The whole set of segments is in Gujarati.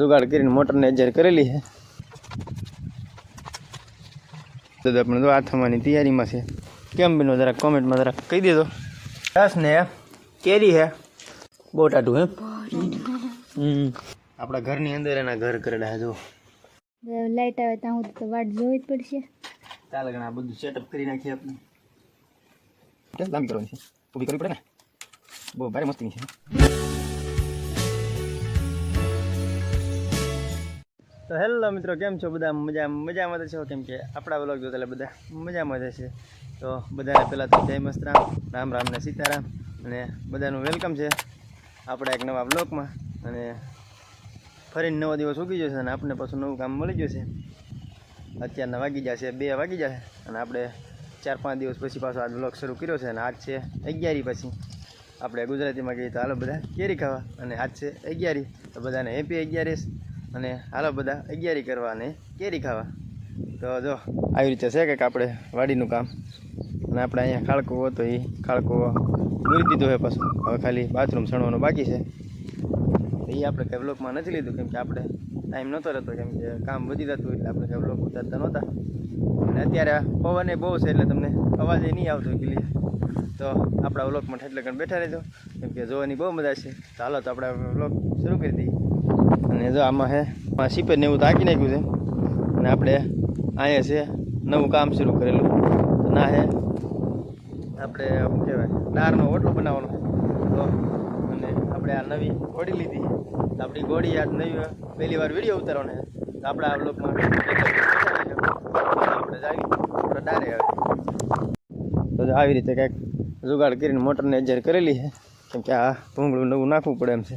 જુગાડ કરીને મોટરને એજર કરેલી છે. તો આપણે તો આ થવાની તૈયારીમાં છે. કેમ બીનો જરાક કોમેન્ટમાં જરાક કહી દેજો. રસ ને કેરી હે બહુ ટાઢું હે આપણા ઘરની અંદર એના ઘર કરેલા જો. લાઈટ આવે ત્યાં સુધી તો વાટ જોવી જ પડશે. ચાલે ઘણા બધું સેટઅપ કરી નાખીએ આપણે. લાંબી કરવાની છે. ઊભી કરવી પડે ને? બહુ ભારે મસ્તી છે. તો હેલો મિત્રો, કેમ છો બધા? મજા મજામાં છો? કેમ કે આપણા વ્લોગ જોતા એટલે બધા મજામાં જ છે તો બધાને પહેલાં તો જય મસ્તરામ રામ રામ ને સીતારામ. અને બધાનું વેલકમ છે આપણા એક નવા બ્લોગમાં અને ફરીને નવો દિવસ ઉગી જશે અને આપણને પાછું નવું કામ મળી જશે અત્યારના વાગી જશે બે વાગી જશે અને આપણે ચાર પાંચ દિવસ પછી પાછો આજ બ્લોગ શરૂ કર્યો છે અને આજ છે અગિયારી પછી. આપણે ગુજરાતીમાં કહીએ તો હાલો બધા કેરી ખાવા. અને આજ છે અગિયારી. તો બધાને હેપી અગિયારીસ. અને હાલો બધા, અગિયારી કરવા અને કેરી ખાવા? તો જો, આવી રીતે છે કંઈક આપણે વાડીનું કામ. અને આપણે અહીંયા ખાળકુવો હતો એ ખાળકુવો દૂરી દીધો છે પાછું. હવે ખાલી બાથરૂમ સણવાનું બાકી છે. એ આપણે કંઈ બ્લોકમાં નથી લીધું, કેમ કે આપણે ટાઈમ નહોતો રહેતો, કેમ કે કામ વધી જતું એટલે આપણે કંઈ બ્લોક ઉતારતા નહોતા. અને અત્યારે પવન એ બહુ છે એટલે તમને અવાજ એ નહીં આવતો ક્લિયર તો આપણા બ્લોકમાં એટલે ગણ બેઠા રહેજો. કેમ કે જોવાની બહુ મજા છે. તો હાલો તો આપણે બ્લોક શરૂ કરી દઈએ. અને જો આમાં હે સીપે ને એવું તાકી નાખ્યું છે. અને આપણે અહીંયા છે નવું કામ શરૂ કરેલું. ના હે, આપણે શું કહેવાય, દાળનો ઓટલો બનાવવાનો. તો અને આપણે આ નવી ગોળી લીધી. આપણી ગોળી આજ નવી પહેલી વાર વીડિયો ઉતારવાનો તો આપણે આ બ્લોકમાં આપણે જાગી ડારે આવે. તો આવી રીતે કંઈક જુગાડ કરીને મોટરને એજર કરેલી છે. કેમ કે આ ભૂંગળું નવું નાખવું પડે એમ છે.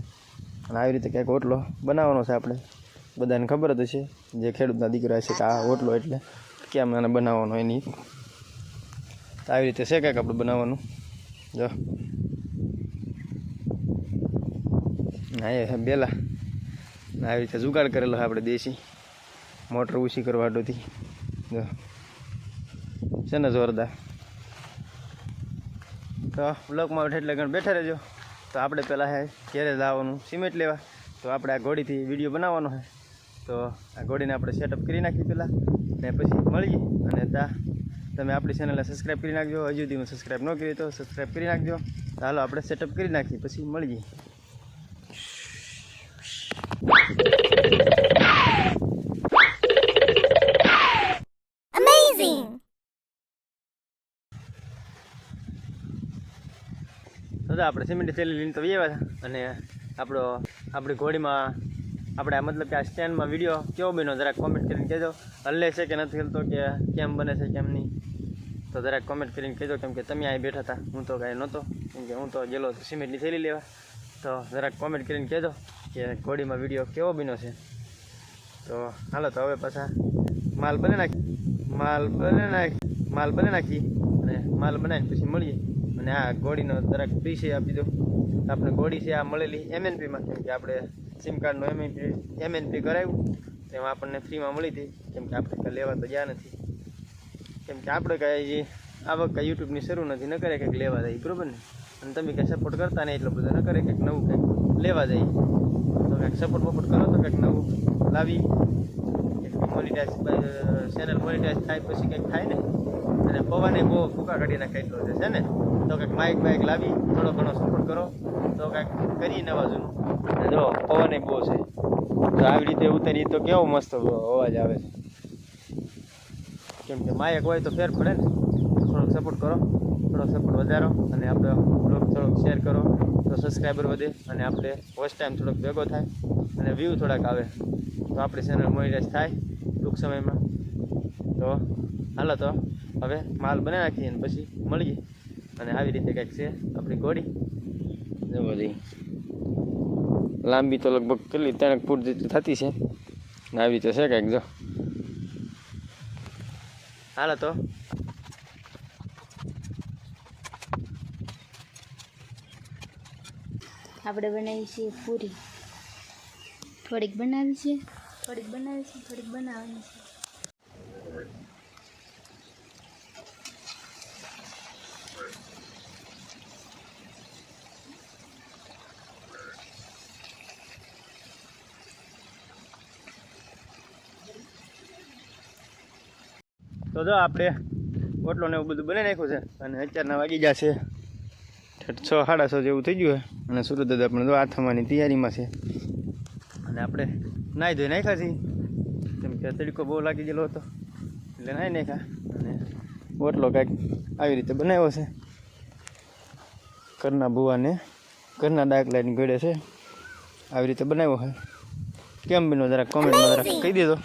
અને આવી રીતે ક્યાંક ઓટલો બનાવવાનો છે આપણે. બધાને ખબર જ હશે જે ખેડૂતના દીકરા છે કે આ ઓટલો એટલે કેમ એને બનાવવાનો એની. તો આવી રીતે છે ક્યાંક આપણે બનાવવાનું. જો. છે બેલા. આવી રીતે જુગાડ કરેલો આપણે દેશી. મોટર ઊંચી કરવા ડોથી જો. છે ને જોરદાર. તો બ્લોકમાં બેઠે એટલે ઘણ બેઠા રહેજો. તો આપણે પહેલાં હે ઘેરે લાવવાનું સિમેન્ટ લેવા. તો આપણે આ ઘોડીથી વીડિયો બનાવવાનો છે તો આ ઘોડીને આપણે સેટઅપ કરી નાખીએ પહેલાં. ને પછી મળીએ. અને તા તમે આપણી ચેનલને સબસ્ક્રાઈબ કરી નાખજો. હજુ સુધી સબસ્ક્રાઈબ ન કરી તો સબસ્ક્રાઈબ કરી નાખજો. ચાલો આપણે સેટઅપ કરી નાખીએ. પછી મળીએ. તો આપણે સિમેન્ટ થેલી લઈને તો હતા અને આપણો, આપણી ઘોડીમાં આપણે મતલબ કે આ સ્ટેન્ડમાં વીડિયો કેવો બન્યો જરાક કોમેન્ટ કરીને કહેજો. હલ્લે છે કે નથી હલતો, કે કેમ બને છે, કેમ નહીં. તો જરાક કોમેન્ટ કરીને કહેજો, કેમ કે તમે અહીં બેઠા હતા. હું તો કાંઈ નહોતો, કેમ કે હું તો ગયેલો સિમેન્ટની થેલી લેવા. તો જરાક કોમેન્ટ કરીને કહેજો કે ઘોડીમાં વીડિયો કેવો બન્યો છે. તો હાલો, તો હવે પાછા માલ બને નાખી, માલ બને નાખી, માલ બને નાખી, અને માલ બનાવીને પછી મળીએ. અને આ ગોળીનો જરાક પીસે આપી દો આપણે ગોળી છે આ મળેલી એમએનપીમાં કેમ કે આપણે સિમ કાર્ડનું એમએનપી એમએનપી કરાવ્યું. તેમાં આપણને ફ્રીમાં મળી હતી કેમ કે આપણે કાંઈ લેવા તો ગયા નથી. કેમ કે આપણે કાંઈ જે આવક કાંઈ યુટ્યુબની શરૂ નથી, ન કરે કંઈક લેવા જાય, બરાબર ને? અને તમે કાંઈ સપોર્ટ કરતા નહીં, એટલો બધો ન કરે કંઈક નવું કંઈક લેવા જાય. તો કંઈક સપોર્ટ બપોર્ટ કરો તો કંઈક નવું લાવી. મોનિટાઈઝ ચેનલ મોનિટાઈઝ થાય, પછી કંઈક થાય ને? અને પવાને બહુ ફૂકા કાઢી નાખે એટલો છે છે ને? તો કંઈક માઇક બાઇક લાવી, થોડો ઘણો સપોર્ટ કરો. તો કંઈક કરી નવા જૂનું. જો પવને બહુ છે. તો આવી રીતે ઉતરીએ તો કેવો મસ્ત અવાજ આવે છે. કેમ કે માયક હોય તો ફેર પડે ને. થોડોક સપોર્ટ કરો, થોડોક સપોર્ટ વધારો, અને આપણે બ્લોગ થોડોક શેર કરો. તો સબસ્ક્રાઈબર વધે, અને આપણે વોચ ટાઈમ થોડોક ભેગો થાય, અને વ્યૂ થોડાક આવે. તો આપણી ચેનલ મોનિટાઈઝ થાય, ટૂંક સમયમાં. તો હાલો તો, હવે માલ બનાવી નાખીએ અને પછી મળીએ. અને આવી રીતે કંઈક છે આપણી ઘોડી જો બધી. લાંબી તો લગભગ કેટલી? ત્રણ ફૂટ જેટલી થતી છે. ને આવી રીતે છે કંઈક જો. હાલો તો. આપણે બનાવી છીએ પૂરી. થોડીક બનાવી છે થોડીક બનાવી છે થોડીક બનાવવાની છે. તો જો આપણે ઓટલો ને એવું બધું બનાવી નાખ્યું છે અને અત્યારના વાગી ગયા છે છ સાડા છ જેવું થઈ ગયું છે. અને સુરત દાદા પણ જો આ થવાની તૈયારીમાં છે. અને આપણે નાહી ધોઈ નાખ્યા છીએ. કેમ કે તડકો બહુ લાગી ગયેલો હતો. એટલે નાહી નાખ્યા. અને ઓટલો કાંઈક આવી રીતે બનાવ્યો છે. ઘરના ભુવાને ઘરના ડાકલાની ઘડે છે. આવી રીતે બનાવ્યો છે. કેમ બન્યો? જરાક કોમેન્ટમાં જરાક કહી દેજો.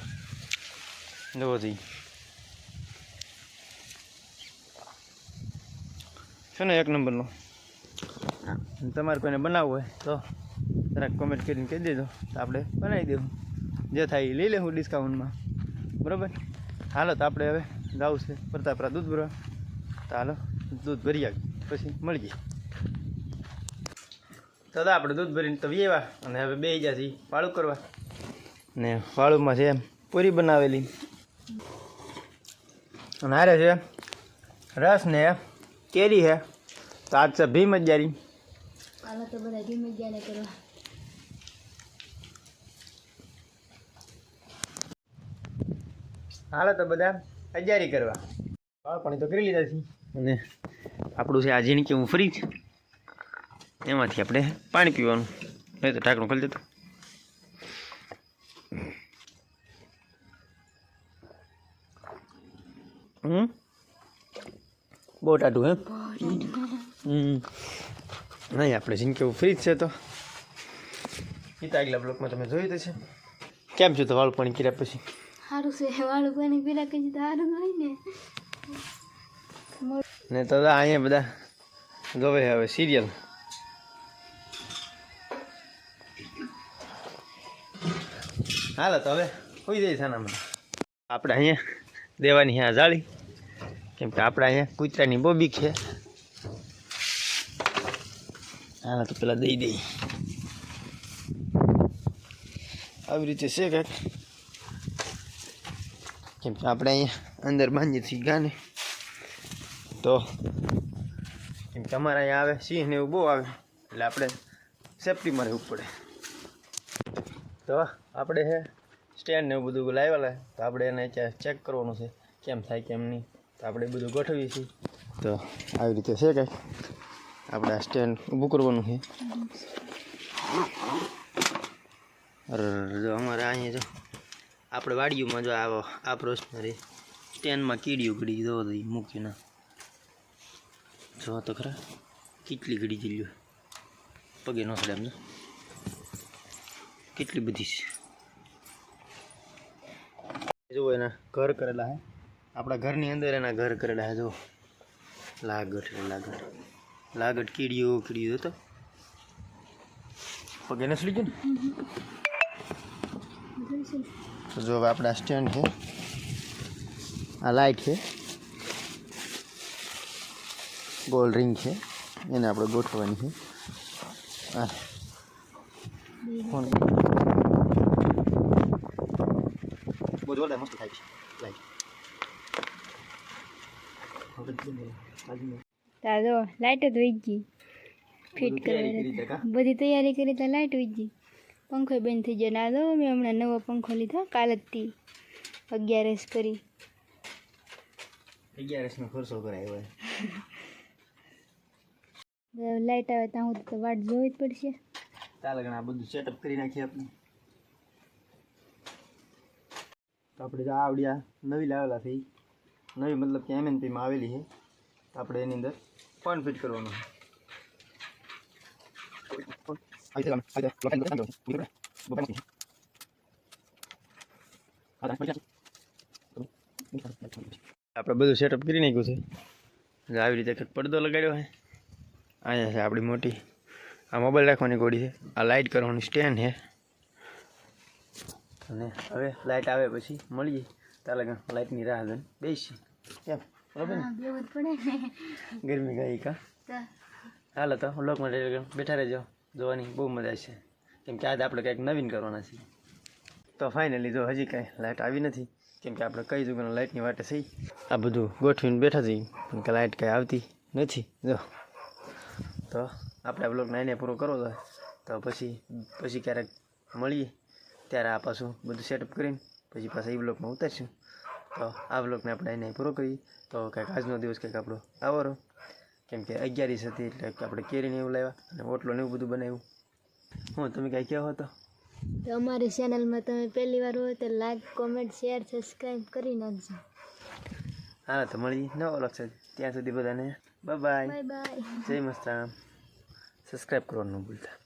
જોવો જઈ છે ને એક નંબરનો. તમારે કોઈને બનાવવું હોય તો જરાક કોમેન્ટ કરીને કહી દેજો. તો આપણે બનાવી દેવું. જે થાય એ લઈ લેવું ડિસ્કાઉન્ટમાં બરાબર? હાલો, તો આપણે હવે જવું છે પ્રતાપરા દૂધ ભરવા. તો હાલો, દૂધ ભરી આવી પછી મળીએ. તો આપણે દૂધ ભરીને તો વ્યવા અને હવે બે છીએ. વાળું કરવા. ને વાળુમાં છે એમ પૂરી બનાવેલી. અને હારે છે રસ ને કેરી છે તો આજ છે ભીમ અજારી હાલો તો બધા ભીમ અજારે કરવા હાલો તો બધા અજારી કરવા. પાણી તો કરી લીધા છે. અને આપણું છે આ જીણકી હું ફ્રી છે એમાંથી આપણે પાણી પીવાનું. નહીં તો ઢાંકણું ખોલી દેતું. બહુ ટાઢું હે? હમ. નહીં આપણે જિંદગી ફ્રી જ છે તો. પિતા આગલા બ્લોકમાં તમે જોયું તો છે. કેમ છો તો વાળું પાણી કર્યા પછી? સારું છે વાળું પાણી પેલા કહી સારું હોય ને. ને તો અહીંયા બધા જોવે હવે સિરિયલ હાલો તો હવે હોઈ જાય સાનામાં આપણે અહીંયા દેવાની હા જાળી. કેમ કે આપણે અહીંયા કૂતરાની બોબી છે. આના તો પેલા દઈ દઈ. આવી રીતે છે કાંઈક. કેમ કે આપણે અહીંયા અંદર બાંધીએ છીએ ગાને. તો કેમ કે અમારે અહીંયા આવે, સિંહ ને એવું બહુ આવે. એટલે આપણે સેફટીમાં રહેવું પડે. તો આપણે છે સ્ટેન્ડ ને એવું બધું લાવેલા તો આપણે એને ચેક કરવાનું છે, કેમ થાય, કેમ નહીં. તો આપણે બધું ગોઠવીએ છીએ. તો આવી રીતે છે કંઈક આપણે આ સ્ટેન્ડ ઊભું કરવાનું છે. જો અમારે અહીંયા જો, આપણે વાડીઓમાં જો આવો, આ પ્રશ્ન રે સ્ટેન્ડમાં કીડીઓ ઘડી જો મૂકીને. જો તો ખરા, કેટલી ઘડી જઈ પગે નો સડે એમને કેટલી બધી છે. જુઓ એના ઘર કરેલા હે આપણા ઘરની અંદર એના ઘર કરેલા જો. લાગટ લાગટ લાગટ કીડીઓ કીડીઓ તો. પગે ન સડી ગયો ને જો હવે આપણા સ્ટેન્ડ છે. આ લાઇટ છે. ગોલ્ડ રિંગ છે. એને આપણે ગોઠવવાની છે. આ. ફોન. બહુ જોરદાર મસ્ત થાય છે. લાઈટ. તા જો લાઈટ જ વહી ગઈ. ફિટ કરવા બધી તૈયારી કરી તો લાઈટ વહી ગઈ. પંખો બંધ થઈ ગયો. ના દો મેં હમણાં નવો પંખો લીધો કાલ જ થી અગિયારસ કરી. અગિયારસનો ખર્ચો કરાયો લાઈટ આવે ત્યાં સુધી તો વાટ જોવી જ પડશે. ચાલે ઘણા બધું સેટઅપ કરી નાખીએ આપણે. આપણે જો આ નવી લાવેલા છે ઈ. નવી મતલબ કે એમએનપીમાં આવેલી છે. આપણે એની અંદર ફોન ફિટ કરવાનો આપણે બધું સેટઅપ કરી નાખ્યું છે. એટલે આવી રીતે કંઈક પડદો લગાડ્યો છે. અહીંયા છે આપણી મોટી. આ મોબાઈલ રાખવાની ગોળી છે. આ લાઇટ કરવાનું સ્ટેન્ડ છે. અને હવે લાઇટ આવે પછી મળીએ. તાલે લાઇટની રાહ જોઈને બેસી. કેમ બરાબર ગરમી ગઈ કા? તો? હાલો તો લોકમાં બેઠા રહેજો. જોવાની બહુ મજા છે. કેમ કે આજે આપણે કંઈક નવીન કરવાના છીએ. તો ફાઇનલી જો હજી કાંઈ લાઇટ આવી નથી કેમ કે આપણે કઈ જગ્યાના લાઇટની વાટે થઈ આ બધું ગોઠવીને બેઠા છીએ. કે લાઇટ કાંઈ આવતી નથી. જો. તો આપણે આ બ્લોગને એને પૂરો કરવો તો પછી પછી ક્યારેક મળીએ. ત્યારે આ પાછું બધું સેટઅપ કરીને પછી પાછા એ બ્લોગમાં ઉતારશું. તો આ બ્લોગને આપણે એને પૂરો કરીએ. તો કંઈક આજનો દિવસ કંઈક આપણો આવો રહ્યો કેમ કે અગિયારીસ હતી એટલે આપણે કેરીને એવું લાવ્યા અને ઓટલો ને એવું બધું બનાવ્યું. હું તમે કાંઈ કહો હતો તો. અમારી ચેનલમાં તમે પહેલી વાર હોય તો લાઈક કોમેન્ટ શેર સબસ્ક્રાઈબ કરી નાખજો. હા તો મળીએ. નવો લક્ષ ત્યાં સુધી બધાને બાય બાય જય મસ્ત સબસ્ક્રાઈબ કરવાનું ભૂલતા.